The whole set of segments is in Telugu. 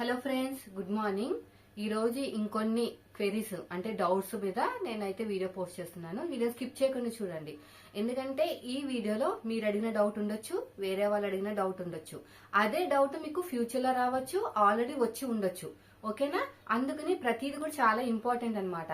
Hello friends good morning. ఈ రోజు ఇంకొన్ని క్వెరీస్ అంటే డౌట్స్ మీద నేనైతే వీడియో పోస్ట్ చేస్తున్నాను. వీడియో స్కిప్ చేయకుండా చూడండి. ఎందుకంటే ఈ వీడియోలో మీరు అడిగిన డౌట్ ఉండొచ్చు వేరే వాళ్ళు అడిగిన డౌట్ ఉండొచ్చు. అదే డౌట్ మీకు ఫ్యూచర్లో రావచ్చు ఆల్రెడీ వచ్చి ఉండొచ్చు. ఓకేనా? అందుకని ప్రతిదీ కూడా చాలా ఇంపార్టెంట్ అనమాట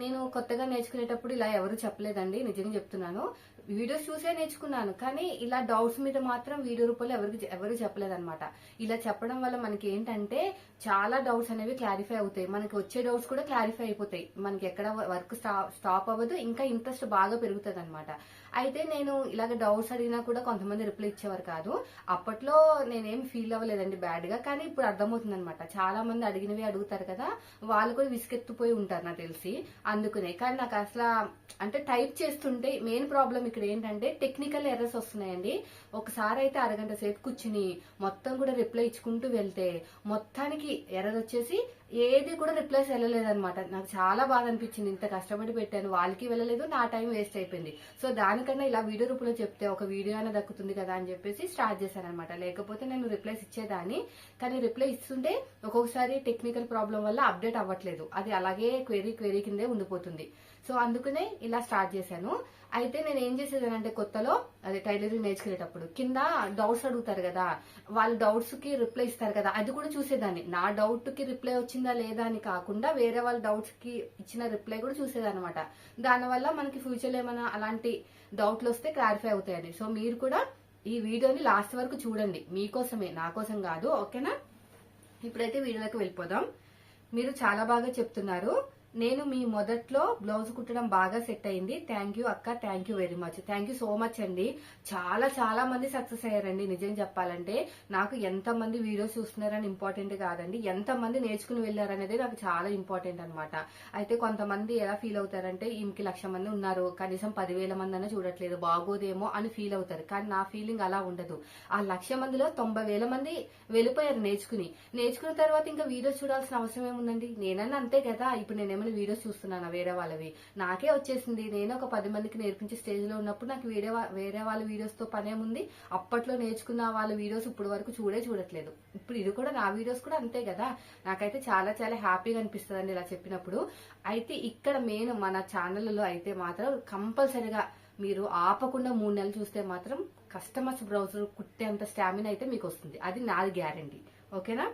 నేను కొత్తగా నేర్చుకునేటప్పుడు ఇలా ఎవరు చెప్పలేదండి నిజంగా చెప్తున్నాను. వీడియోస్ చూసే నేర్చుకున్నాను. కానీ ఇలా డౌట్స్ మీద మాత్రం వీడియో రూపంలో ఎవరికి ఎవరు చెప్పలేదన్నమాట. ఇలా చెప్పడం వల్ల మనకి ఏంటంటే చాలా డౌట్స్ అనేవి క్లారిఫై అవుతాయి. మనకి వచ్చే డౌట్స్ కూడా క్లారిఫై అయిపోతాయి. మనకి ఎక్కడ వర్క్ స్టాప్ అవ్వదు. ఇంకా ఇంట్రెస్ట్ బాగా పెరుగుతుంది అనమాట అయితే నేను ఇలాగ డౌట్స్ అడిగినా కూడా కొంతమంది రిప్లై ఇచ్చేవారు కాదు. అప్పట్లో నేనేం ఫీల్ అవ్వలేదండి బ్యాడ్గా. కానీ ఇప్పుడు అర్థమవుతుంది అనమాట చాలా మంది అడిగినవి అడుగుతారు కదా. వాళ్ళు కూడా విసుకెత్తిపోయి ఉంటారు నాకు తెలిసి. అందుకునే. కానీ నాకు అసలు అంటే టైప్ చేస్తుంటే మెయిన్ ప్రాబ్లం ఇక్కడ ఏంటంటే టెక్నికల్ ఎర్రర్స్ వస్తున్నాయండి. ఒకసారి అయితే అరగంట సేపు కూర్చుని మొత్తం కూడా రిప్లై ఇచ్చుకుంటూ వెళ్తే మొత్తానికి ఎర్రర్ వచ్చేసి ఏది కూడా రిప్లైస్ వెళ్ళలేదనమాట నాకు చాలా బాధ అనిపించింది. ఇంత కష్టపడి పెట్టాను. వాళ్ళకి వెళ్ళలేదు. నా టైం వేస్ట్ అయిపోయింది. సో దానికన్నా ఇలా వీడియో రూపంలో చెప్తే ఒక వీడియో అయినా దక్కుతుంది కదా అని చెప్పేసి స్టార్ట్ చేశాను అనమాట లేకపోతే నేను రిప్లైస్ ఇచ్చేదాన్ని. కానీ రిప్లై ఇస్తుంటే ఒక్కొక్కసారి టెక్నికల్ ప్రాబ్లం వల్ల అప్డేట్ అవ్వట్లేదు. అది అలాగే క్వెరీ క్వెరీ కిందే ఉండిపోతుంది. సో అందుకనే ఇలా స్టార్ట్ చేశాను. అయితే నేను ఏం చేసేదానంటే కొత్తలో అదే టైలరింగ్ నేర్చుకునేటప్పుడు కింద డౌట్స్ అడుగుతారు కదా వాళ్ళ డౌట్స్కి రిప్లై ఇస్తారు కదా అది కూడా చూసేదాన్ని. నా డౌట్కి రిప్లై వచ్చిందా లేదా అని కాకుండా వేరే వాళ్ళ డౌట్స్కి ఇచ్చిన రిప్లై కూడా చూసేదన్నమాట. దానివల్ల మనకి ఫ్యూచర్లో ఏమైనా అలాంటి డౌట్లు వస్తే క్లారిఫై అవుతాయని సో మీరు కూడా ఈ వీడియోని లాస్ట్ వరకు చూడండి. మీకోసమే నా కోసం కాదు ఓకేనా? ఇప్పుడైతే వీడియోలోకి వెళ్ళిపోదాం. మీరు చాలా బాగా చెప్తున్నారు. నేను మీ మొదట్లో బ్లౌజ్ కుట్టడం బాగా సెట్ అయింది. థ్యాంక్ యూ అక్క thank you very much thank you so much అండి. చాలా చాలా మంది సక్సెస్ అయ్యారండి నిజం చెప్పాలంటే. నాకు ఎంత మంది వీడియోస్ చూస్తున్నారని ఇంపార్టెంట్ కాదండి. ఎంత మంది నేర్చుకుని వెళ్ళారనేది నాకు చాలా ఇంపార్టెంట్ అనమాట అయితే కొంతమంది ఎలా ఫీల్ అవుతారంటే ఈమెకి లక్ష మంది ఉన్నారు కనీసం పదివేల మంది అన్న చూడట్లేదు బాగోదేమో అని ఫీల్ అవుతారు. కానీ నా ఫీలింగ్ అలా ఉండదు. ఆ లక్ష మందిలో తొంభై వేల మంది వెళ్ళిపోయారు నేర్చుకుని. నేర్చుకున్న తర్వాత ఇంకా వీడియోస్ చూడాల్సిన అవసరం ఏముందండి? నేనన్నా అంతే కదా. ఇప్పుడు నేనేమైనా వీడియోస్ చూస్తున్నాను వేరే వాళ్ళవి? నాకే వచ్చేసింది. నేను ఒక పది మందికి నేర్పించే స్టేజ్లో ఉన్నప్పుడు నాకు వేరే వేరే వాళ్ళ వీడియోస్తో పనేముంది అప్పట్లో నేర్చుకున్న వాళ్ళ వీడియోస్ ఇప్పుడు వరకు చూడే చూడట్లేదు. ఇప్పుడు ఇది కూడా నా వీడియోస్ కూడా అంతే కదా. నాకైతే చాలా చాలా హ్యాపీగా అనిపిస్తుంది ఇలా చెప్పినప్పుడు. అయితే ఇక్కడ మెయిన్ మన ఛానల్లో అయితే మాత్రం కంపల్సరిగా మీరు ఆపకుండా మూడు నెలలు చూస్తే మాత్రం కస్టమర్స్ బ్రౌజర్ కుట్టేంత స్టామినా అయితే మీకు వస్తుంది. అది నాది గ్యారంటీ ఓకేనా?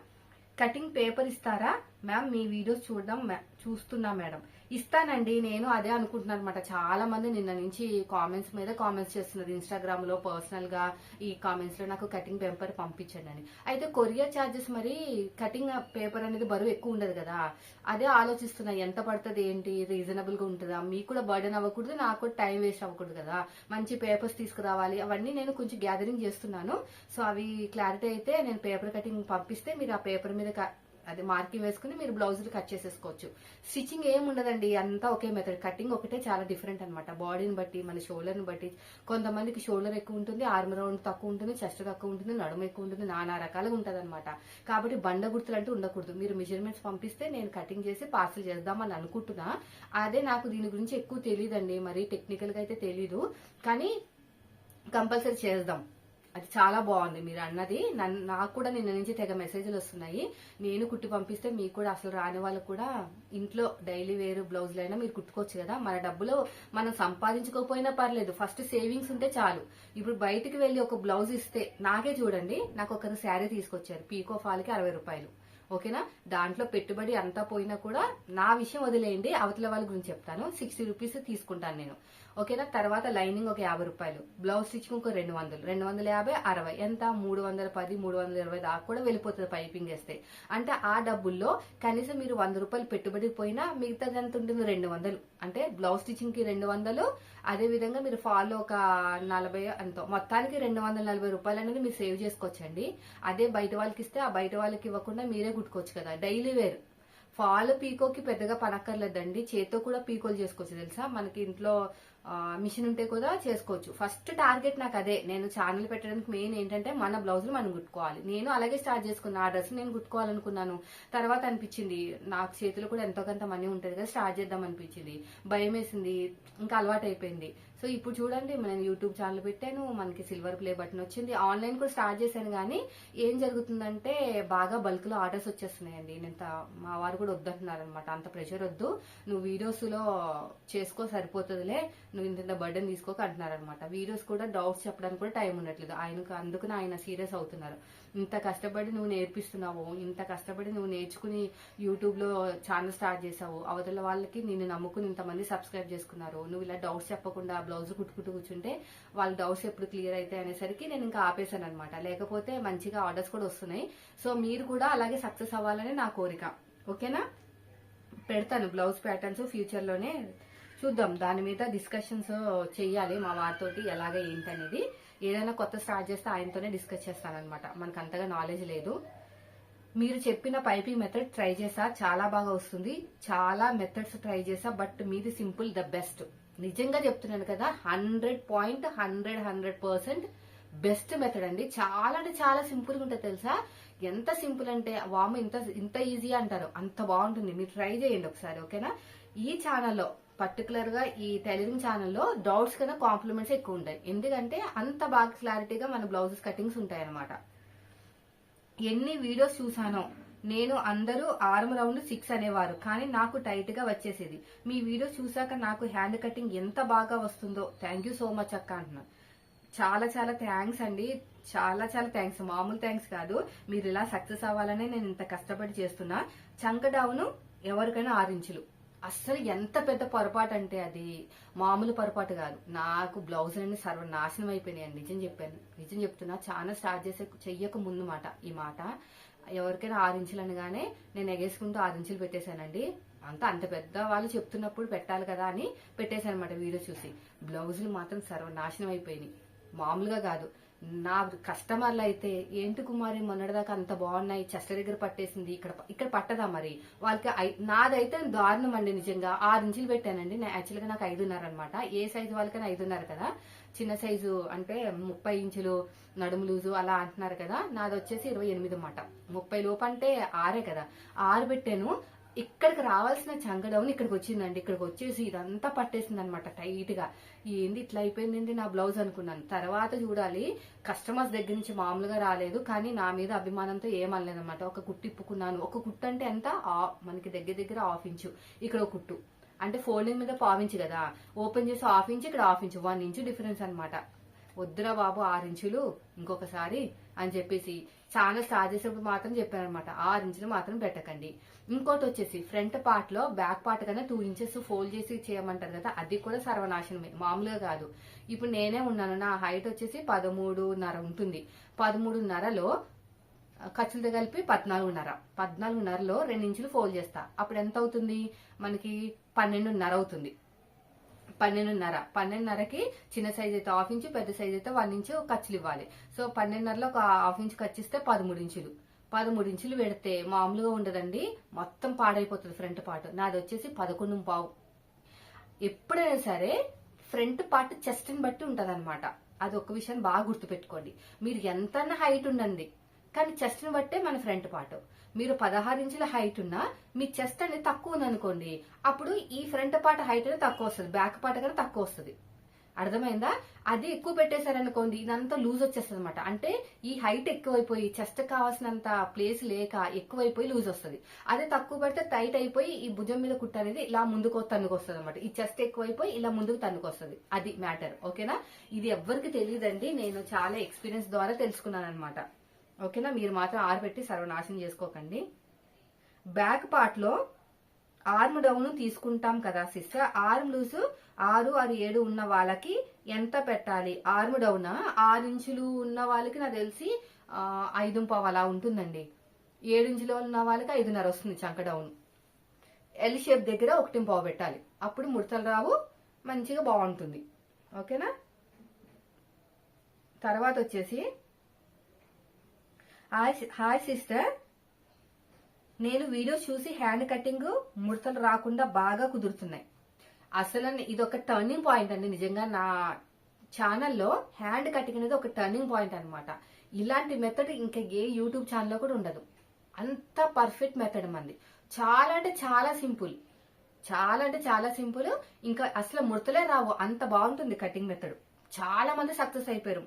కటింగ్ పేపర్ ఇస్తారా? మ్యామ్ మీ వీడియోస్ చూడడం మ్యా- చూస్తున్నా మేడం ఇస్తానండి నేను అదే అనుకుంటున్నాను అనమాట చాలా మంది నిన్న నుంచి కామెంట్స్ మీద కామెంట్స్ చేస్తున్నారు. ఇన్స్టాగ్రామ్లో పర్సనల్గా ఈ కామెంట్స్లో నాకు కటింగ్ పేపర్ పంపించండి అని. అయితే కొరియర్ చార్జెస్ మరి కటింగ్ పేపర్ అనేది బరువు ఎక్కువ ఉండదు కదా. అదే ఆలోచిస్తున్నా ఎంత పడుతుంది ఏంటి? రీజనబుల్గా ఉంటుందా? మీకు కూడా బర్డెన్ అవ్వకూడదు నాకు కూడా టైం వేస్ట్ అవ్వకూడదు కదా. మంచి పేపర్స్ తీసుకురావాలి. అవన్నీ నేను కొంచెం గ్యాదరింగ్ చేస్తున్నాను. సో అవి క్లారిటీ అయితే నేను పేపర్ కటింగ్ పంపిస్తే మీరు ఆ పేపర్ మీద అది మార్కింగ్ వేసుకుని మీరు బ్లౌజులు కట్ చేసేసుకోవచ్చు. స్టిచ్చింగ్ ఏం ఉండదండి అంతా ఒకే మెథడ్ కటింగ్ ఒకటే చాలా డిఫరెంట్ అనమాట బాడీని బట్టి మన షోల్డర్ని బట్టి. కొంతమందికి షోల్డర్ ఎక్కువ ఉంటుంది ఆర్మ్ రౌండ్ తక్కువ ఉంటుంది చెస్ట్ తక్కువ ఉంటుంది నడుము ఎక్కువ ఉంటుంది నానా రకాలుగా ఉంటుంది అనమాట కాబట్టి బండ గుర్తులు అంటూ ఉండకూడదు. మీరు మెజర్మెంట్స్ పంపిస్తే నేను కటింగ్ చేసి పార్సల్ చేద్దామని అనుకుంటున్నా. అదే నాకు దీని గురించి ఎక్కువ తెలియదండి మరి టెక్నికల్గా అయితే తెలీదు. కానీ కంపల్సరీ చేద్దాం. అది చాలా బాగుంది. మీరు అన్నది నన్ను నాకు కూడా నిన్న నుంచి తెగ మెసేజ్లు వస్తున్నాయి. నేను కుట్టి పంపిస్తే మీకు కూడా అసలు రాని వాళ్ళకు కూడా ఇంట్లో డైలీ వేరు బ్లౌజులు అయినా మీరు కుట్టుకోవచ్చు కదా. మన డబ్బులు మనం సంపాదించుకోకపోయినా పర్లేదు. ఫస్ట్ సేవింగ్స్ ఉంటే చాలు. ఇప్పుడు బయటికి వెళ్ళి ఒక బ్లౌజ్ ఇస్తే నాకే చూడండి నాకు ఒక శారీ తీసుకొచ్చారు. పీకో ఫాల్కి అరవై రూపాయలు. ఓకేనా? దాంట్లో పెట్టుబడి అంతా పోయినా కూడా నా విషయం వదిలేయండి. అవతల వాళ్ళ గురించి చెప్తాను. సిక్స్టీ రూపీస్ తీసుకుంటాను నేను. ఓకేనా? తర్వాత లైనింగ్ ఒక యాభై రూపాయలు. బ్లౌజ్ స్టిచ్కి ఇంకో రెండు వందలు. రెండు వందల యాభై అరవై. ఎంత? మూడు వందల పది మూడు వందల ఇరవై దాకా కూడా వెళ్ళిపోతుంది పైపింగ్ వేస్తే. అంటే ఆ డబ్బుల్లో కనీసం మీరు వంద రూపాయలు పెట్టుబడి పోయినా మిగతాది ఎంత ఉంటుంది రెండు వందలు. అంటే బ్లౌజ్ స్టిచ్చింగ్కి రెండు వందలు అదే విధంగా మీరు ఫాల్ ఒక నలభై అంతో మొత్తానికి రెండు వందల నలభై రూపాయలు అనేది మీరు సేవ్ చేసుకోవచ్చండి. అదే బయట వాళ్ళకి ఇస్తే ఆ బయట వాళ్ళకి ఇవ్వకుండా మీరే కుట్టుకోవచ్చు కదా. Daily wear. ఫాల్ పీకోకి పెద్దగా పనక్కర్లేదండి. చేత్తో కూడా పీకోలు చేసుకోవచ్చు తెలుసా? మనకి ఇంట్లో మిషన్ ఉంటే కూడా చేసుకోవచ్చు. ఫస్ట్ టార్గెట్ నాకు అదే. నేను ఛానల్ పెట్టడానికి మెయిన్ ఏంటంటే మన బ్లౌజులు మనం కుట్టుకోవాలి. నేను అలాగే స్టార్ట్ చేసుకున్నా. ఆ డ్రెస్ నేను కుట్టుకోవాలనుకున్నాను. తర్వాత అనిపించింది. నాకు చేతిలో కూడా ఎంతో కొంత మనీ ఉంటుంది కదా స్టార్ట్ చేద్దాం అనిపించింది. భయం వేసింది. ఇంకా అలవాటు అయిపోయింది సో ఇప్పుడు చూడండి నేను యూట్యూబ్ ఛానల్ పెట్టాను మనకి సిల్వర్ ప్లే బటన్ వచ్చింది. ఆన్లైన్ కూడా స్టార్ట్ చేశాను కానీ ఏం జరుగుతుందంటే బాగా బల్క్లో ఆర్డర్స్ వచ్చేస్తున్నాయండి. నేను మా వారు కూడా వద్దంటున్నారు అనమాట అంత ప్రెషర్ వద్దు. నువ్వు వీడియోస్లో చేసుకో సరిపోతుందిలే. నువ్వు ఇంత బర్డెన్ తీసుకోక అంటున్నారు అనమాట వీడియోస్ కూడా డౌట్స్ చెప్పడానికి కూడా టైం ఉండట్లేదు. ఆయనకు అందుకని ఆయన సీరియస్ అవుతున్నారు. ఇంత కష్టపడి నువ్వు నేర్పిస్తున్నావు ఇంత కష్టపడి నువ్వు నేర్చుకుని యూట్యూబ్లో ఛానల్ స్టార్ట్ చేసావు అవతల వాళ్ళకి నిన్ను నమ్ముకుని ఇంతమంది సబ్స్క్రైబ్ చేసుకున్నారు. నువ్వు ఇలా డౌట్స్ చెప్పకుండా బ్లౌజ్ కుట్టుకుంటూ కూర్చుంటే వాళ్ళ డౌట్స్ ఎప్పుడు క్లియర్ అవుతాయి అనేసరికి నేను ఇంకా ఆపేశాను అనమాట లేకపోతే మంచిగా ఆర్డర్స్ కూడా వస్తున్నాయి. సో మీరు కూడా అలాగే సక్సెస్ అవ్వాలని నా కోరిక. ఓకేనా? పెడతాను బ్లౌజ్ ప్యాటర్న్స్ ఫ్యూచర్లోనే చూద్దాం. దాని మీద డిస్కషన్స్ చెయ్యాలి మా వారితోటి ఎలాగ ఏంటనేది. ఏదైనా కొత్త స్టార్ట్ చేస్తే ఆయనతోనే డిస్కస్ చేస్తానమాట మనకు అంతగా నాలెడ్జ్ లేదు. మీరు చెప్పిన పైపింగ్ మెథడ్ ట్రై చేసా చాలా బాగా వస్తుంది. చాలా మెథడ్స్ ట్రై చేసా బట్ మీది సింపుల్ ద బెస్ట్ నిజంగా చెప్తున్నాను కదా hundred point hundred hundred percent best method అండి. చాలా అంటే చాలా సింపుల్గా ఉంటుంది తెలుసా? ఎంత సింపుల్ అంటే వామ్ ఇంత ఇంత ఈజీ అంటారు. అంత బాగుంటుంది. మీరు ట్రై చేయండి ఒకసారి ఓకేనా ఈ ఛానల్లో పర్టికులర్గా ఈ టైలరింగ్ ఛానల్లో డౌట్స్ కన్నా కాంప్లిమెంట్స్ ఎక్కువ ఉంటాయి. ఎందుకంటే అంత బాగా క్లారిటీగా మన బ్లౌజెస్ కటింగ్స్ ఉంటాయి అనమాట ఎన్ని వీడియోస్ చూసానో నేను అందరూ ఆర్మ్ రౌండ్ సిక్స్ అనేవారు. కానీ నాకు టైట్గా వచ్చేసేది. మీ వీడియోస్ చూసాక నాకు హ్యాండ్ కటింగ్ ఎంత బాగా వస్తుందో. థ్యాంక్ యూ సో మచ్ అక్క అంటున్నాను చాలా చాలా థ్యాంక్స్ అండి. చాలా చాలా థ్యాంక్స్ మామూలు థ్యాంక్స్ కాదు. మీరు ఇలా సక్సెస్ అవ్వాలనే నేను ఇంత కష్టపడి చేస్తున్నా. చంక డౌన్ ఎవరికైనా ఆరు ఇంచులు. అస్సలు ఎంత పెద్ద పొరపాటు అంటే అది మామూలు పొరపాటు కాదు. నాకు బ్లౌజ్ అన్ని సర్వనాశనం అయిపోయినాయి నిజం చెప్పాను. నిజం చెప్తున్నా చాలా స్టార్ట్ చేసే చెయ్యక ముందు మాట ఈ మాట. ఎవరికైనా ఆరు ఇంచులు అనగానే నేను ఎగేసుకుంటూ ఆరు ఇంచులు పెట్టేశానండి. అంత అంత పెద్ద వాళ్ళు చెప్తున్నప్పుడు పెట్టాలి కదా అని పెట్టేశాను అనమాట వీడియో చూసి. బ్లౌజులు మాత్రం సర్వనాశనం అయిపోయినాయి. మామూలుగా కాదు. నా కస్టమర్లు అయితే ఏంటి కుమారి మొన్నటిదాకా అంత బాగున్నాయి చెస్ట్ దగ్గర పట్టేసింది ఇక్కడ ఇక్కడ పట్టదా మరి? వాళ్ళకి నాదైతే దారుణం అండి నిజంగా. ఆరు ఇంచులు పెట్టానండి. నా యాక్చువల్గా నాకు ఐదున్నర అనమాట ఏ సైజు వాళ్ళకైనా ఐదున్నర కదా? చిన్న సైజు అంటే ముప్పై ఇంచులు నడుము లూజు అలా అంటున్నారు కదా? నాది వచ్చేసి ఇరవై ఎనిమిది అన్నమాట. ముప్పై లోపు అంటే ఆరే కదా? ఆరు పెట్టాను. ఇక్కడికి రావాల్సిన చంగడౌన్ ఇక్కడికి వచ్చిందండి. ఇక్కడికి వచ్చేసి ఇదంతా పట్టేసింది అనమాట టైట్గా ఏంది ఇట్లా అయిపోయిందండి నా బ్లౌజ్ అనుకున్నాను. తర్వాత చూడాలి. కస్టమర్స్ దగ్గర నుంచి మామూలుగా రాలేదు. కానీ నా మీద అభిమానంతో ఏమనలేదన్నమాట ఒక కుట్టు ఇప్పుకున్నాను. ఒక కుట్టు అంటే ఎంత? ఆ- మనకి దగ్గర దగ్గర హాఫ్ ఇంచు. ఇక్కడ ఒక కుట్టు. అంటే ఫోల్డింగ్ మీద పావించు కదా. ఓపెన్ చేసి హాఫ్ ఇంచ్ ఇక్కడ half inch. One inch difference అనమాట. వద్దురా బాబు ఆరు ఇంచులు ఇంకొకసారి అని చెప్పేసి చాలా స్టార్ట్ మాత్రం చెప్పారనమాట ఆరు ఇంచులు మాత్రం పెట్టకండి. ఇంకోటి వచ్చేసి ఫ్రంట్ పార్ట్లో బ్యాక్ పార్ట్ కన్నా టూ ఇంచెస్ ఫోల్డ్ చేసి చేయమంటారు కదా అది కూడా సర్వనాశనమే. మామూలుగా కాదు. ఇప్పుడు నేనే ఉన్నాను నా హైట్ వచ్చేసి పదమూడున్నర ఉంటుంది. పదమూడున్నరలో ఖర్చులతో కలిపి పద్నాలుగున్నర. పద్నాలుగున్నరలో రెండు ఇంచులు ఫోల్డ్ చేస్తా. అప్పుడు ఎంత అవుతుంది? మనకి పన్నెండున్నర అవుతుంది. పన్నెండున్నర. పన్నెండున్నరకి చిన్న సైజ్ అయితే హాఫ్ ఇంచు పెద్ద సైజ్ అయితే వన్ ఇంచు ఖర్చులు ఇవ్వాలి. సో పన్నెండున్నరలో ఒక హాఫ్ ఇంచు ఖర్చు ఇస్తే పదమూడు ఇంచులు. పదమూడు ఇంచులు పెడితే మామూలుగా ఉండదండి. మొత్తం పాడైపోతుంది ఫ్రంట్ పార్ట్ నాది వచ్చేసి పదకొండు పావు. ఎప్పుడైనా సరే ఫ్రంట్ పార్ట్ చెస్ట్ని బట్టి ఉంటది అనమాట అది ఒక విషయం బాగా గుర్తుపెట్టుకోండి. మీరు ఎంత హైట్ ఉండండి. కానీ చెస్ట్ని బట్టే మన ఫ్రంట్ పార్ట్ మీరు పదహారు ఇంచుల హైట్ ఉన్నా మీ చెస్ట్ అనేది తక్కువ ఉందనుకోండి అప్పుడు ఈ ఫ్రంట్ పార్ట్ హైట్ అనేది తక్కువ వస్తుంది బ్యాక్ పార్ట్ కన్నా తక్కువ వస్తుంది. అర్థమైందా? అది ఎక్కువ పెట్టేశారనుకోండి ఇదంతా లూజ్ వచ్చేస్తుంది అనమాట అంటే ఈ హైట్ ఎక్కువైపోయి చెస్ట్ కావాల్సినంత ప్లేస్ లేక ఎక్కువైపోయి లూజ్ వస్తుంది. అదే తక్కువ పెడితే టైట్ అయిపోయి ఈ భుజం మీద కుట్ట అనేది ఇలా ముందుకు తన్నుకు వస్తుంది అనమాట ఈ చెస్ట్ ఎక్కువైపోయి ఇలా ముందుకు తన్నుకు వస్తుంది. అది మ్యాటర్ ఓకేనా? ఇది ఎవ్వరికి తెలియదండి. నేను చాలా ఎక్స్పీరియన్స్ ద్వారా తెలుసుకున్నాను అనమాట ఓకేనా? మీరు మాత్రం ఆరబెట్టి సర్వనాశనం చేసుకోకండి. బ్యాక్ పార్ట్లో ఆర్మ్ డౌన్ తీసుకుంటాం కదా సిస్టర్. ఆర్మ్ లూజ్ ఆరు ఆరు ఏడు ఉన్న వాళ్ళకి ఎంత పెట్టాలి? Arm down? ఆరు ఇంచులు ఉన్న వాళ్ళకి నాకు తెలిసి ఐదు పావు అలా ఉంటుందండి. ఏడు ఇంచులు ఉన్న వాళ్ళకి ఐదున్నర వస్తుంది చంక డౌన్. ఎల్ షేప్ దగ్గర ఒకటి పావు పెట్టాలి. అప్పుడు ముడతలు రావు మంచిగా బాగుంటుంది. ఓకేనా? తర్వాత వచ్చేసి హాయ్ హాయ్ సిస్టర్ నేను వీడియో చూసి హ్యాండ్ కటింగ్ ముడతలు రాకుండా బాగా కుదురుతున్నాయి. అసలు ఇది ఒక టర్నింగ్ పాయింట్ అండి. నిజంగా నా ఛానల్లో హ్యాండ్ కటింగ్ అనేది ఒక టర్నింగ్ పాయింట్ అన్నమాట. ఇలాంటి మెథడ్ ఇంకా ఏ యూట్యూబ్ ఛానల్లో కూడా ఉండదు. అంత పర్ఫెక్ట్ మెథడ్ మంది. చాలా అంటే చాలా సింపుల్. చాలా అంటే చాలా సింపుల్. ఇంకా అసలు ముడతలే రావు. అంత బాగుంటుంది కటింగ్ మెథడ్ చాలా మంది సక్సెస్ అయిపోయారు.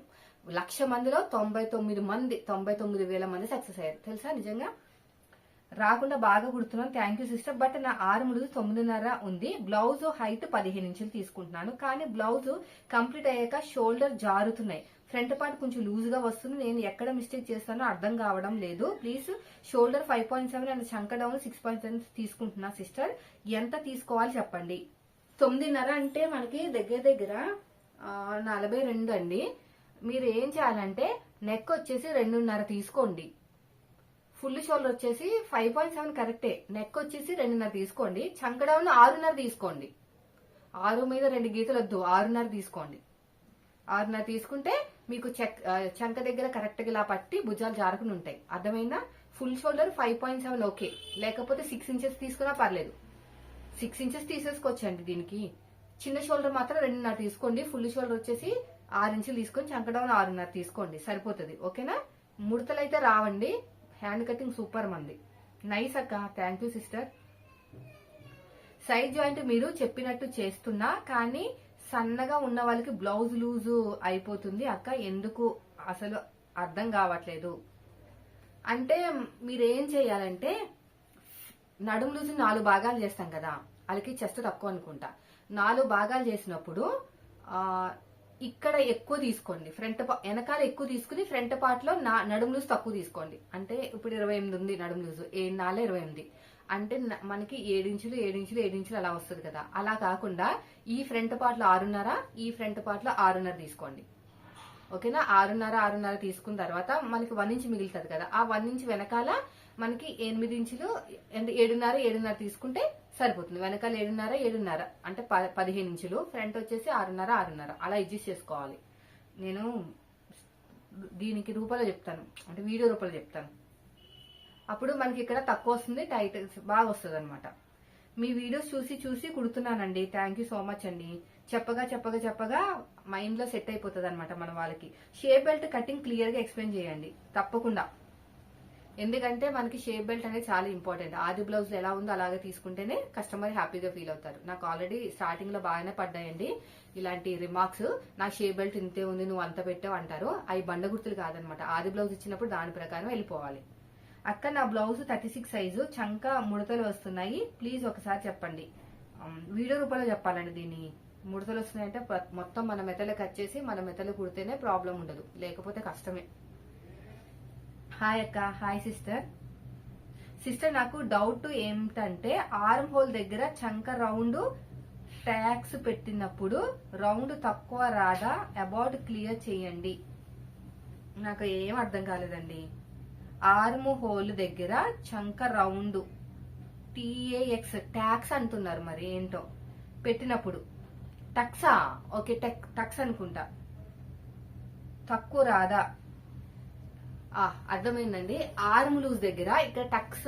లక్ష మందిలో తొంభై తొమ్మిది మంది తొంభై తొమ్మిది వేల మంది సక్సెస్ అయ్యారు. తెలుసా నిజంగా? రాకుండా బాగా కుడుతున్నాను థ్యాంక్ యూ సిస్టర్ బట్ నా ఆరు ముడుదు తొమ్మిదిన్నర ఉంది. బ్లౌజ్ హైట్ పదిహేను ఇంచులు తీసుకుంటున్నాను. కానీ బ్లౌజ్ కంప్లీట్ అయ్యాక షోల్డర్ జారుతున్నాయి. ఫ్రంట్ పార్ట్ కొంచెం లూజ్గా వస్తుంది. నేను ఎక్కడ మిస్టేక్ చేస్తానో అర్థం కావడం లేదు. Please shoulder five point seven and చంక డౌన్ సిక్స్ పాయింట్ సెవెన్ తీసుకుంటున్నా సిస్టర్ ఎంత తీసుకోవాలి చెప్పండి? తొమ్మిదిన్నర అంటే మనకి దగ్గర దగ్గర నలభై రెండు అండి. మీరు ఏం చేయాలంటే నెక్ వచ్చేసి రెండున్నర తీసుకోండి. ఫుల్ షోల్డర్ వచ్చేసి ఫైవ్ పాయింట్ సెవెన్ కరెక్టే నెక్ వచ్చేసి రెండున్నర తీసుకోండి. చంక డౌన్ ఆరున్నర తీసుకోండి. ఆరు మీద రెండు గీతలు వద్దు. ఆరున్నర తీసుకోండి. ఆరున్నర తీసుకుంటే మీకు చెక్ చంక దగ్గర కరెక్ట్గా ఇలా పట్టి భుజాలు జారకుండా ఉంటాయి. అర్థమైందా? Full shoulder five point seven okay లేకపోతే సిక్స్ ఇంచెస్ తీసుకున్నా పర్లేదు. సిక్స్ ఇంచెస్ తీసేసుకోవచ్చండి దీనికి. చిన్న షోల్డర్ మాత్రం రెండున్నర తీసుకోండి. ఫుల్ షోల్డర్ వచ్చేసి ఆరు ఇంచులు తీసుకొని చంకడౌన్ ఆరున్నర తీసుకోండి. సరిపోతుంది. ఓకేనా? ముడతలు అయితే రావండి. హ్యాండ్ కటింగ్ సూపర్ మంది. నైస్ అక్క. Thank you sister. Side joint మీరు చెప్పినట్టు చేస్తున్నా కానీ సన్నగా ఉన్న వాళ్ళకి బ్లౌజ్ లూజు అయిపోతుంది అక్క. ఎందుకు? అసలు అర్థం కావట్లేదు. అంటే మీరు ఏం చేయాలంటే నడుము లూజు నాలుగు భాగాలు చేస్తాం కదా. వాళ్ళకి చెస్ట్ తక్కువ అనుకుంటా. నాలుగు భాగాలు చేసినప్పుడు ఆ, ఇక్కడ ఎక్కువ తీసుకోండి. ఫ్రంట్ పా- వెనకాల ఎక్కువ తీసుకుని ఫ్రంట్ పార్ట్లో నా నడుము లూజ్ తక్కువ తీసుకోండి. అంటే ఇప్పుడు ఇరవై ఎనిమిది ఉంది నడుము లూజు ఏడు నాలుగు ఇరవై ఎనిమిది. అంటే మనకి ఏడించులు ఏడించులు ఏడించులు అలా వస్తుంది కదా. అలా కాకుండా ఈ ఫ్రంట్ పార్ట్లో ఆరున్నర ఈ ఫ్రంట్ పార్ట్లో ఆరున్నర తీసుకోండి. ఓకేనా? ఆరున్నర ఆరున్నర తీసుకున్న తర్వాత మనకి వన్ ఇంచ్ మిగులుతుంది కదా. ఆ వన్ ఇంచ్ వెనకాల మనకి ఎనిమిది ఇంచులు ఏడున్నర ఏడున్నర తీసుకుంటే సరిపోతుంది. వెనకాల ఏడున్నర ఏడున్నర. అంటే పదిహేను ఇంచులు. ఫ్రంట్ వచ్చేసి ఆరున్నర ఆరున్నర. అలా అడ్జస్ట్ చేసుకోవాలి. నేను దీనికి రూపాయలు చెప్తాను. అంటే వీడియో రూపాయలు చెప్తాను. అప్పుడు మనకి ఇక్కడ తక్కువ వస్తుంది టైట్ బాగా వస్తుంది అనమాట మీ వీడియోస్ చూసి చూసి కుడుతున్నానండి. థ్యాంక్ యూ సో మచ్ అండి. చెప్పగా చెప్పగా చెప్పగా మైండ్లో సెట్ అయిపోతుంది అనమాట మన వాళ్ళకి. షేప్ బెల్ట్ కటింగ్ క్లియర్గా ఎక్స్ప్లెయిన్ చేయండి. తప్పకుండా. ఎందుకంటే మనకి షేప్ బెల్ట్ అనేది చాలా ఇంపార్టెంట్. ఆది బ్లౌజ్ ఎలా ఉందో అలాగే తీసుకుంటేనే కస్టమర్ హ్యాపీగా ఫీల్ అవుతారు. నాకు ఆల్రెడీ స్టార్టింగ్లో బాగానే పడ్డాయండి ఇలాంటి రిమార్క్స్. నా షేప్ బెల్ట్ ఇంతే ఉంది నువ్వు అంత పెట్టావు అంటారు. అవి బండ గుర్తులు కాదనమాట. ఆది బ్లౌజ్ ఇచ్చినప్పుడు దాని ప్రకారం వెళ్ళిపోవాలి. అక్క నా బ్లౌజ్ థర్టీ సిక్స్ సైజు. చంక ముడతలు వస్తున్నాయి. ప్లీజ్ ఒకసారి చెప్పండి. వీడియో రూపంలో చెప్పాలండి దీన్ని. ముడతలు వస్తున్నాయంటే మొత్తం మన మెతలు కట్ చేసి మన మెతలు కుడితేనే ప్రాబ్లం ఉండదు. లేకపోతే కష్టమే. హాయ్ అక్క. హాయ్ సిస్టర్ సిస్టర్ నాకు డౌట్ ఏమిటంటే ఆర్మ్ హోల్ దగ్గర చంక రౌండ్ ట్యాక్స్ పెట్టినప్పుడు రౌండ్ తక్కువ రాదా? అబౌట్ క్లియర్ చేయండి. నాకు ఏం అర్థం కాలేదండి. ఆర్మ్ హోల్ దగ్గర చంక రౌండ్ టీఏఎక్స్ ట్యాక్స్ అంటున్నారు మరి ఏంటో. పెట్టినప్పుడు. టక్సా ఓకే టెక్ టక్స్ అనుకుంటా. తక్కువ రాదా? అర్థమైందండి. ఆర్మ్ లూజ్ దగ్గర ఇక్కడ టక్స్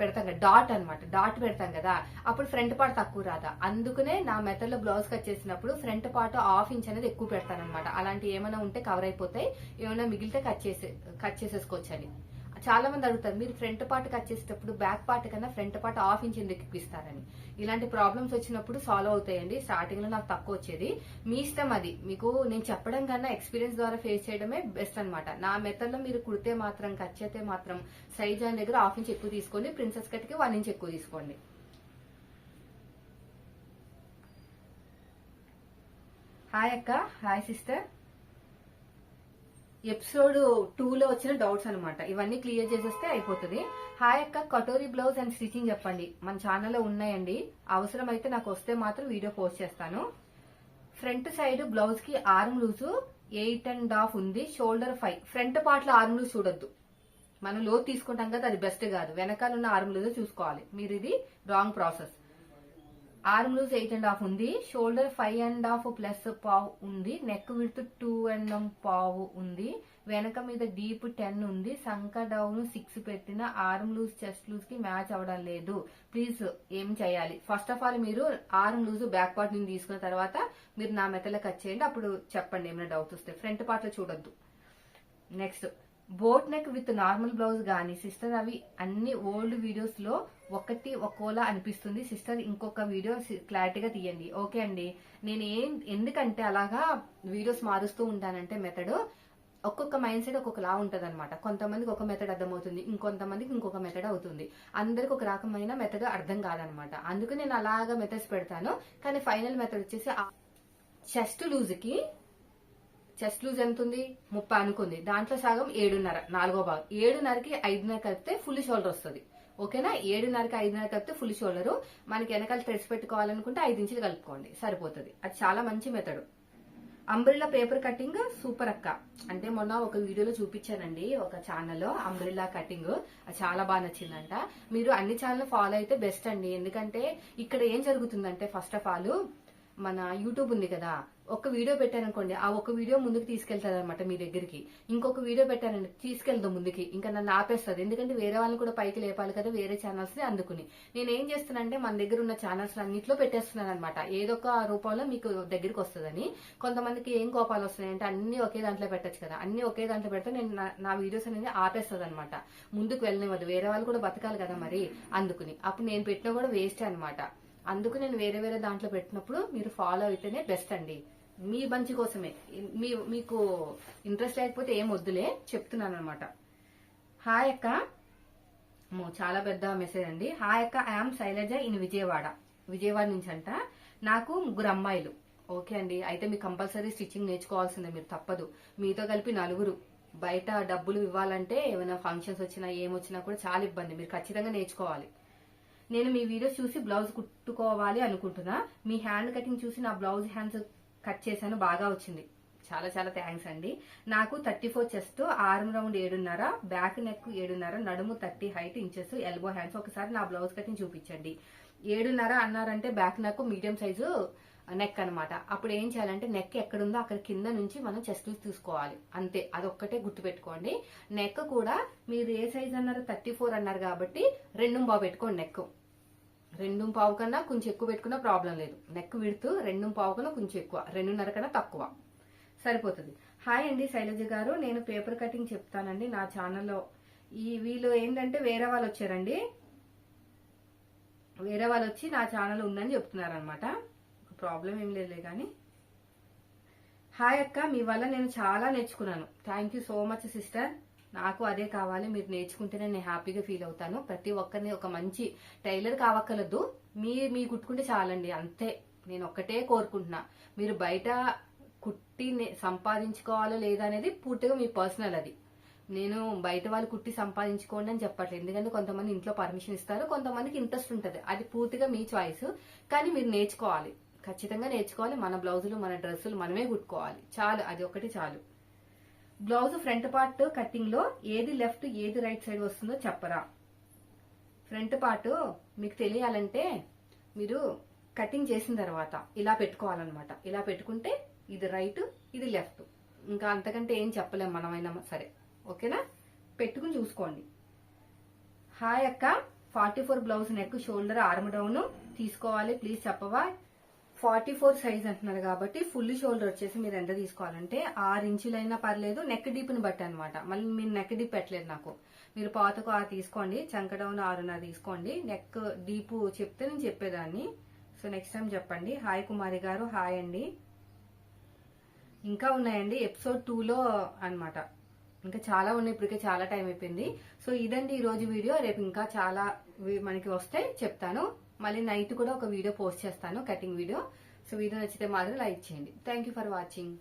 పెడతాం కదా డాట్ అన్నమాట. డాట్ పెడతాం కదా. అప్పుడు ఫ్రంట్ పార్ట్ తక్కువ రాదా. అందుకనే నా మెథడ్లో బ్లౌజ్ కట్ చేసినప్పుడు ఫ్రంట్ పార్ట్ హాఫ్ ఇంచ్ అనేది ఎక్కువ పెడతానన్నమాట. అలాంటి ఏమైనా ఉంటే కవర్ అయిపోతాయి. ఏమైనా మిగిలితే కట్ చేసే కట్ చేసేసుకోవచ్చని చాలా మంది అడుగుతారు మీరు ఫ్రంట్ పార్ట్ కట్ చేసేటప్పుడు బ్యాక్ పార్ట్ కన్నా ఫ్రంట్ పార్ట్ హాఫ్ ఇంచ్ ఎందుకు ఇప్పిస్తారని. ఇలాంటి ప్రాబ్లమ్స్ వచ్చినప్పుడు సాల్వ్ అవుతాయండి. స్టార్టింగ్లో నాకు తక్కువ వచ్చేది. మీ ఇష్టం అది. మీకు నేను చెప్పడం కన్నా ఎక్స్పీరియన్స్ ద్వారా ఫేస్ చేయడమే బెస్ట్ అనమాట నా మెథడ్లో మీరు కుడితే మాత్రం కట్ చేస్తే మాత్రం సైజ్ జాయిన్ దగ్గర హాఫ్ ఇంచ్ ఎక్కువ తీసుకోండి. ప్రిన్సెస్ కట్కి వన్ ఇంచ్ ఎక్కువ తీసుకోండి. హాయ్ అక్క. Hi sister. ఎపిసోడ్ టూలో వచ్చిన డౌట్స్ అనమాట ఇవన్నీ క్లియర్ చేసేస్తే అయిపోతుంది. హాయ్ అక్క కటోరీ బ్లౌజ్ అండ్ స్టిచింగ్ చెప్పండి. మన ఛానల్లో ఉన్నాయండి. అవసరం అయితే నాకు వస్తే మాత్రం వీడియో పోస్ట్ చేస్తాను. ఫ్రంట్ సైడ్ బ్లౌజ్కి arm loose eight and half ఉంది. Shoulder five. ఫ్రంట్ పార్ట్లో ఆర్మ్ లూజ్ చూడొద్దు. మనం లో తీసుకుంటాం కదా అది బెస్ట్ కాదు. వెనకాల ఉన్న ఆర్మ్ లూజ్ చూసుకోవాలి. మీరు ఇది wrong process. Arm loose eight and half ఉంది. Shoulder five and half plus పావు ఉంది. నెక్ విడుతు టూ అండ్ పావు ఉంది. వెనక మీద డీప్ టెన్ ఉంది. సంక డౌన్ సిక్స్ పెట్టిన ఆర్మ్ లూజ్ చెస్ట్ లూజ్కి మ్యాచ్ అవ్వడం లేదు. ప్లీజ్ ఏం చేయాలి? ఫస్ట్ ఆఫ్ ఆల్ మీరు ఆర్మ్ లూజ్ బ్యాక్ పార్ట్ నుంచి తీసుకున్న తర్వాత మీరు నా మెతలో కట్ చేయండి అప్పుడు చెప్పండి ఏమైనా డౌట్స్ వస్తే. ఫ్రంట్ పార్ట్లో చూడొద్దు. Next boat neck with normal blouse కానీ సిస్టర్ అవి అన్ని ఓల్డ్ వీడియోస్లో ఒకటి ఒక్కోలా అనిపిస్తుంది. సిస్టర్ ఇంకొక వీడియో క్లారిటీగా తీయండి. ఓకే అండి. నేను ఏం ఎందుకంటే అలాగా వీడియోస్ మారుస్తూ ఉంటానంటే మెథడ్ ఒక్కొక్క మైండ్ సెట్ ఒక్కొక్కలా ఉంటుంది అనమాట కొంతమందికి ఒక మెథడ్ అర్థమవుతుంది ఇంకొంతమందికి ఇంకొక మెథడ్ అవుతుంది. అందరికి ఒక రకమైన మెథడ్ అర్థం కాదనమాట అందుకు నేను అలాగా మెథడ్స్ పెడతాను. కానీ ఫైనల్ మెథడ్ వచ్చేసి చెస్ట్ లూజ్కి చెస్ట్ లూజ్ ఎంత ఉంది? ముప్పై అనుకుంది. దాంట్లో సగం ఏడున్నర నాలుగో భాగం. ఏడున్నరకి ఐదున్నర కలిపితే ఫుల్ షోల్డర్ వస్తుంది. ఓకేనా? ఏడున్నరకి ఐదున్నర కలిపితే ఫుల్ షోల్డర్. మనకి వెనకాల థ్రెడ్స్ పెట్టుకోవాలనుకుంటే ఐదు ఇంచులు కలుపుకోండి. సరిపోతుంది. అది చాలా మంచి method. Umbrella paper cutting super అక్క. అంటే మొన్న ఒక వీడియోలో చూపించానండి ఒక ఛానల్లో అంబ్రిల్లా కటింగ్. అది చాలా బాగా నచ్చిందంట. మీరు అన్ని ఛానల్ ఫాలో అయితే బెస్ట్ అండి. ఎందుకంటే ఇక్కడ ఏం జరుగుతుందంటే ఫస్ట్ ఆఫ్ ఆల్ మన యూట్యూబ్ ఉంది కదా ఒక వీడియో పెట్టారనుకోండి ఆ ఒక వీడియో ముందుకు తీసుకెళ్తారు అనమాట మీ దగ్గరికి. ఇంకొక వీడియో పెట్టారండి తీసుకెళ్దాం ముందుకి ఇంకా నన్ను ఆపేస్తుంది ఎందుకంటే వేరే వాళ్ళని కూడా పైకి లేపాలి కదా వేరే ఛానల్స్ని అందుకుని. నేను ఏం చేస్తానంటే మన దగ్గర ఉన్న ఛానల్స్ అన్నింటిలో పెట్టేస్తున్నాను అనమాట ఏదో ఒక రూపంలో మీకు దగ్గరికి వస్తుందని. కొంతమందికి ఏం కోపాలు వస్తున్నాయంటే అన్ని ఒకే దాంట్లో పెట్టచ్చు కదా. అన్ని ఒకే దాంట్లో పెడితే నేను నా- వీడియోస్ అనేది ఆపేస్తుంది అనమాట ముందుకు వెళ్ళనివ్వదు. వేరే వాళ్ళు కూడా బతకాలి కదా మరి అందుకుని. అప్పుడు నేను పెట్టినా కూడా వేస్ట్ అనమాట అందుకు నేను వేరే వేరే దాంట్లో పెట్టినప్పుడు మీరు ఫాలో అయితేనే బెస్ట్ అండి. మీ మంచి కోసమే. మీ మీకు ఇంట్రెస్ట్ లేకపోతే ఏం వద్దులే చెప్తున్నాను అనమాట హాయ్ అక్క. చాలా పెద్ద మెసేజ్ అండి. హాయ్ అక్క ఐఎమ్ శైలజ ఇన్ విజయవాడ. విజయవాడ నుంచి అంట. నాకు ముగ్గురు అమ్మాయిలు. ఓకే అండి. అయితే మీకు కంపల్సరీ స్టిచ్చింగ్ నేర్చుకోవాల్సిందే మీరు తప్పదు. మీతో కలిపి నలుగురు. బయట డబ్బులు ఇవ్వాలంటే ఏమైనా ఫంక్షన్స్ వచ్చినా ఏమొచ్చినా కూడా చాలా ఇబ్బంది. మీరు ఖచ్చితంగా నేర్చుకోవాలి. నేను మీ వీడియోస్ చూసి బ్లౌజ్ కుట్టుకోవాలి అనుకుంటున్నా. మీ హ్యాండ్ కటింగ్ చూసి నా బ్లౌజ్ హ్యాండ్స్ కట్ చేశాను బాగా వచ్చింది. చాలా చాలా థ్యాంక్స్ అండి. నాకు thirty four chest arm round ఏడున్నర బ్యాక్ నెక్ ఏడున్నర నడుము thirty height inches elbow hands. ఒకసారి నా బ్లౌజ్ కటింగ్ చూపించండి. ఏడున్నర అన్నారంటే back neck medium size neck అన్నమాట. అప్పుడు ఏం చేయాలంటే నెక్ ఎక్కడుందో అక్కడ కింద నుంచి మనం చెస్ట్ తీసుకోవాలి. అంతే అదొక్కటే గుర్తుపెట్టుకోండి. నెక్ కూడా మీరు ఏ సైజ్ అన్నారు థర్టీ ఫోర్ అన్నారు కాబట్టి రెండు పావు పెట్టుకోండి నెక్ రెండు పావు కన్నా కొంచెం ఎక్కువ పెట్టుకున్నా ప్రాబ్లం లేదు. నెక్ విడుతూ రెండు పావు కన్నా కొంచెం ఎక్కువ రెండున్నర కన్నా తక్కువ. సరిపోతుంది. హాయ్ అండి శైలజ గారు. నేను పేపర్ కటింగ్ చెప్తానండి నా ఛానల్లో ఈ వీళ్ళు ఏంటంటే వేరే వాళ్ళు వచ్చారండి. వేరే వాళ్ళు వచ్చి నా ఛానల్ ఉందని చెప్తున్నారు అనమాట ప్రాబ్లం ఏం లేదులే కానీ. హాయ్ అక్క మీ వల్ల నేను చాలా నేర్చుకున్నాను. Thank you so much sister నాకు అదే కావాలి మీరు నేర్చుకుంటేనే నేను హ్యాపీగా ఫీల్ అవుతాను. ప్రతి ఒక్కరిని ఒక మంచి టైలర్ కావక్కలదు మీ మీ కుట్టుకుంటే చాలండి అంతే. నేను ఒక్కటే కోరుకుంటున్నా. మీరు బయట కుట్టి సంపాదించుకోవాలో లేదా అనేది పూర్తిగా మీ పర్సనల్ అది. నేను బయట వాళ్ళు కుట్టి సంపాదించుకోండి అని చెప్పట్లేదు. ఎందుకంటే కొంతమంది ఇంట్లో పర్మిషన్ ఇస్తారు కొంతమందికి ఇంట్రెస్ట్ ఉంటుంది. అది పూర్తిగా మీ చాయిస్. కానీ మీరు నేర్చుకోవాలి. ఖచ్చితంగా నేర్చుకోవాలి. మన బ్లౌజులు మన డ్రెస్సులు మనమే కుట్టుకోవాలి. చాలు అది ఒకటి చాలు. బ్లౌజ్ ఫ్రంట్ పార్ట్ కట్టింగ్లో ఏది లెఫ్ట్ ఏది రైట్ సైడ్ వస్తుందో చెప్పరా? ఫ్రంట్ పార్ట్ మీకు తెలియాలంటే మీరు కటింగ్ చేసిన తర్వాత ఇలా పెట్టుకోవాలన్నమాట. ఇలా పెట్టుకుంటే ఇది రైట్ ఇది లెఫ్ట్ ఇంకా అంతకంటే ఏం చెప్పలేం మనమైనా సరే. ఓకేనా? పెట్టుకుని చూసుకోండి. హాయ్ అక్క. Forty four blouse neck shoulder arm down తీసుకోవాలి. ప్లీజ్ చెప్పవా? ఫార్టీ ఫోర్ సైజ్ అంటున్నారు కాబట్టి ఫుల్ షోల్డర్ వచ్చేసి మీరు ఎంత తీసుకోవాలంటే ఆరు ఇంచులైనా పర్లేదు నెక్ డీప్ని బట్టి అనమాట మళ్ళీ మీరు నెక్ డీప్ పెట్టలేదు నాకు. మీరు పాతకు ఆరు తీసుకోండి చంక డౌన్ ఆరున్నర తీసుకోండి. నెక్ డీప్ చెప్తే నేను చెప్పేదాన్ని. సో నెక్స్ట్ టైం చెప్పండి. హాయ్ కుమారి గారు. హాయ్ అండి. ఇంకా ఉన్నాయండి ఎపిసోడ్ టూలో అన్నమాట. ఇంకా చాలా ఉన్నాయి. ఇప్పటికే చాలా టైం అయిపోయింది. సో ఇదండి ఈ రోజు వీడియో. రేపు ఇంకా చాలా మనకి వస్తే చెప్తాను. మళ్ళీ నైట్ కూడా ఒక వీడియో పోస్ట్ చేస్తాను కటింగ్ వీడియో. సో వీడియో నచ్చితే మాత్రం లైక్ చేయండి. Thank you for watching